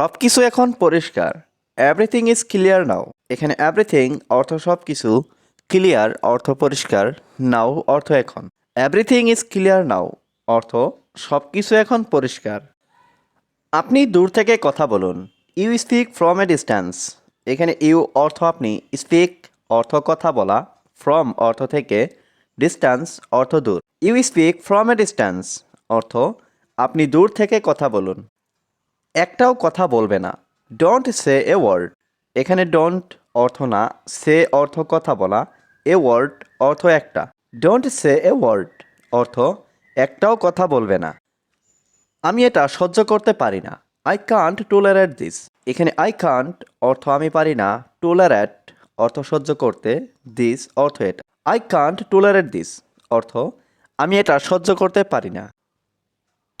সব কিছু এখন পরিষ্কার। এভরিথিং ইজ ক্লিয়ার নাও এখানে এভরিথিং অর্থ সব কিছু ক্লিয়ার অর্থ পরিষ্কার নাও অর্থ এখন। এভরিথিং ইজ ক্লিয়ার নাও অর্থ সব কিছু এখন পরিষ্কার। আপনি দূর থেকে কথা বলুন। You speak from a distance এখানে ইউ অর্থ আপনি স্পিক অর্থ কথা বলা ফ্রম অর্থ থেকে ডিস্ট্যান্স অর্থ দূর। You speak from a distance অর্থ আপনি দূর থেকে কথা বলুন। একটাও কথা বলবে না। ডোন্ট সে এ ওয়ার্ড এখানে ডোন্ট অর্থ না সে অর্থ কথা বলা এ ওয়ার্ড অর্থ একটা। ডোন্ট সে এ ওয়ার্ড অর্থ একটাও কথা বলবে না। আমি এটা সহ্য করতে পারি না। আই কান্ট টুলারেট দিস এখানে আই কান্ট অর্থ আমি পারি না। টুলারেট অর্থ সহ্য করতে দিস অর্থ এটা। আই কান্ট টুলারেট দিস অর্থ আমি এটা সহ্য করতে পারি না।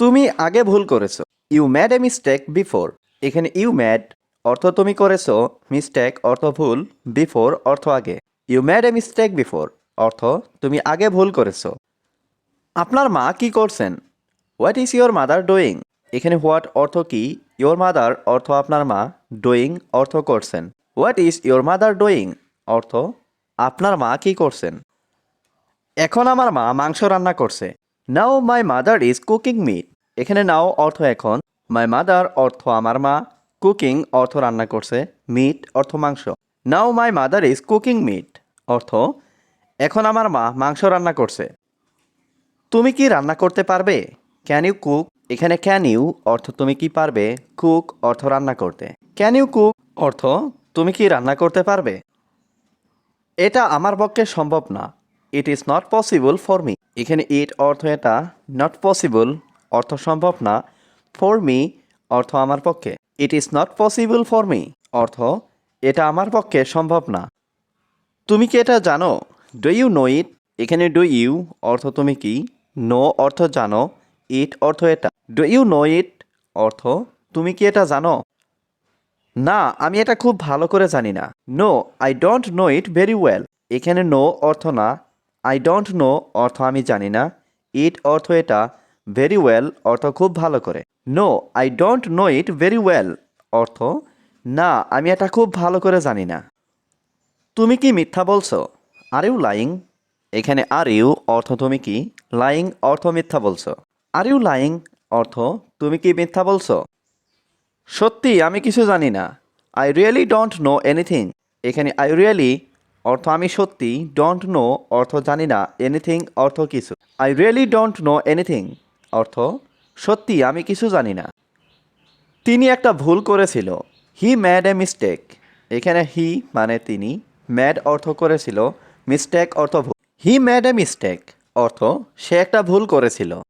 তুমি আগে ভুল করেছ। You made a mistake before এখানে ইউ ম্যাড অর্থ তুমি করেছ মিস্টেক অর্থ ভুল বিফোর অর্থ আগে। You made a mistake before অর্থ তুমি আগে ভুল করেছ। আপনার মা কি করছেন? What is your mother doing এখানে হোয়াট অর্থ কি? ইয়োর মাদার অর্থ আপনার মা ডুইং অর্থ করছেন। What is your mother doing অর্থ আপনার মা কি করছেন? এখন আমার মা মাংস রান্না করছে। Now my mother is cooking meat এখানে নাও অর্থ এখন। মাই মাদার অর্থ আমার মা। কুকিং অর্থ রান্না করছে। মিট অর্থ মাংস। Now my mother is cooking meat অর্থ এখন আমার মা মাংস রান্না করছে। তুমি কি রান্না করতে পারবে? ক্যান ইউ কুক এখানে ক্যান ইউ অর্থ তুমি কি পারবে? কুক অর্থ রান্না করতে। ক্যান ইউ কুক অর্থ তুমি কি রান্না করতে পারবে? এটা আমার পক্ষে সম্ভব না। It is not possible for me এখানে ইট অর্থ এটা নট পসিবল অর্থ সম্ভব না ফর মি অর্থ আমার পক্ষে। It is not possible for me অর্থ, এটা আমার পক্ষে সম্ভব না। তুমি কি এটা জানো? ডু ইউ নো ইট এখানে ডু ইউ অর্থ তুমি কি? নো অর্থ জানো। ইট অর্থ এটা। ডু ইউ নো ইট অর্থ, তুমি কি এটা জানো? না, আমি এটা খুব ভালো করে জানি না। No I don't know it very well এখানে নো অর্থ না। আই ডোন্ট নো অর্থ আমি জানি না। ইট অর্থ এটা। ভেরি ওয়েল অর্থ খুব ভালো করে। No I don't know it very well অর্থ, না, আমি এটা খুব ভালো করে জানি না। তুমি কি মিথ্যা বলছো? আর ইউ লাইং এখানে আর ইউ অর্থ তুমি কি? লাইং অর্থ মিথ্যা বলছো। আর ইউ লাইং অর্থ তুমি কি মিথ্যা বলছো? সত্যি, আমি কিছু জানি না। I really don't know anything এখানে আই রিয়েলি অর্থ আমি সত্যি ডোন্ট নো অর্থ জানি না। এনিথিং অর্থ কিছু। I really don't know anything অর্থ, সত্যি, আমি কিছু জানি না। তিনি একটা ভুল করেছিল। হি ম্যাড এ মিস্টেক এখানে হি মানে তিনি ম্যাড অর্থ করেছিল মিস্টেক অর্থ ভুল। হি ম্যাড এ মিস্টেক অর্থ, সে একটা ভুল করেছিল।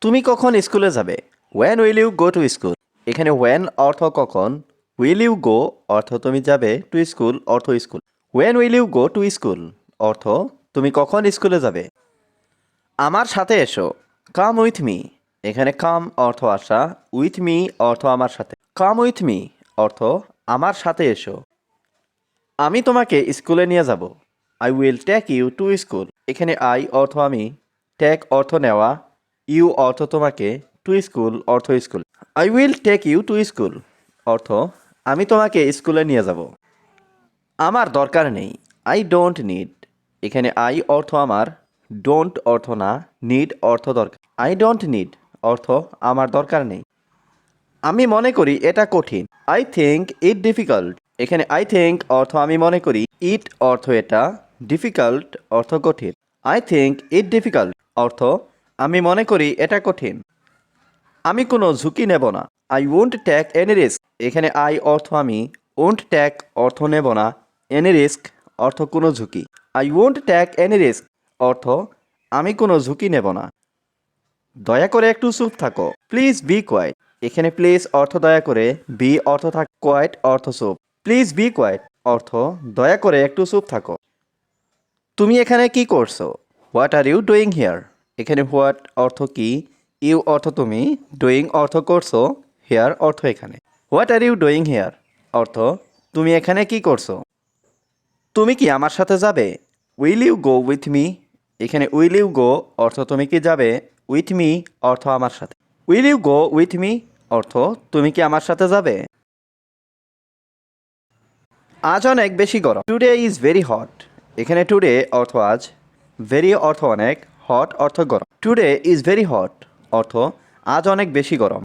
তুমি কখন স্কুলে যাবে? When will you go to school এখানে ওয়েন অর্থ কখন? উইল ইউ গো অর্থ, তুমি যাবে টু স্কুল অর্থ, school. When will you go to school অর্থ, তুমি কখন স্কুলে যাবে? আমার সাথে এসো। কাম উইথ মি এখানে কাম অর্থ আসা উইথ মি অর্থ আমার সাথে। কাম উইথ মি অর্থ আমার সাথে এসো। আমি তোমাকে স্কুলে নিয়ে যাব। I will take you to school এখানে আই অর্থ আমি টেক অর্থ নেওয়া ইউ অর্থ তোমাকে টু স্কুল অর্থ school I will take you to school অর্থ, আমি তোমাকে স্কুলে নিয়ে যাব। আমার দরকার নেই। আই ডোন্ট নিড এখানে আই অর্থ আমার ডোন্ট অর্থ না নিড অর্থ দরকার। আই ডোন্ট নিড অর্থ আমার দরকার নেই। আমি মনে করি এটা কঠিন। আই থিঙ্ক ইট ডিফিকাল্ট এখানে আই থিঙ্ক অর্থ আমি মনে করি ইট অর্থ এটা ডিফিকাল্ট অর্থ কঠিন। আই থিঙ্ক ইট ডিফিকাল্ট অর্থ আমি মনে করি এটা কঠিন। আমি কোনো ঝুঁকি নেব না। I won't take any risk এখানে আই অর্থ আমি ওন্ট ট্যাক অর্থ নেব না। এনি রিস্ক অর্থ কোনো ঝুঁকি। I won't take any risk অর্থ, আমি কোনো ঝুঁকি নেব না। দয়া করে একটু চুপ থাকো। Please be quiet. এখানে প্লিজ অর্থ দয়া করে, বি অর্থ থাক, কোয়াইট অর্থ চুপ। প্লিজ বি কোয়াইট, অর্থ দয়া করে একটু চুপ থাকো। তুমি এখানে কি করছ? What are you doing here এখানে হোয়াট অর্থ কি? ইউ অর্থ তুমি ডুইং অর্থ করছ হেয়ার অর্থ এখানে। What are you doing here অর্থ, তুমি এখানে কি করছ? তুমি কি আমার সাথে যাবে? Will you go with me এখানে উইল ইউ গো অর্থ তুমি কি যাবে উইথ মি অর্থ আমার সাথে। Will you go with me অর্থ তুমি কি আমার সাথে যাবে? আজ অনেক বেশি গরম। টুডে ইজ ভেরি হট এখানে টুডে অর্থ আজ ভেরি অর্থ অনেক হট অর্থ গরম। টুডে ইজ ভেরি হট অর্থ আজ অনেক বেশি গরম।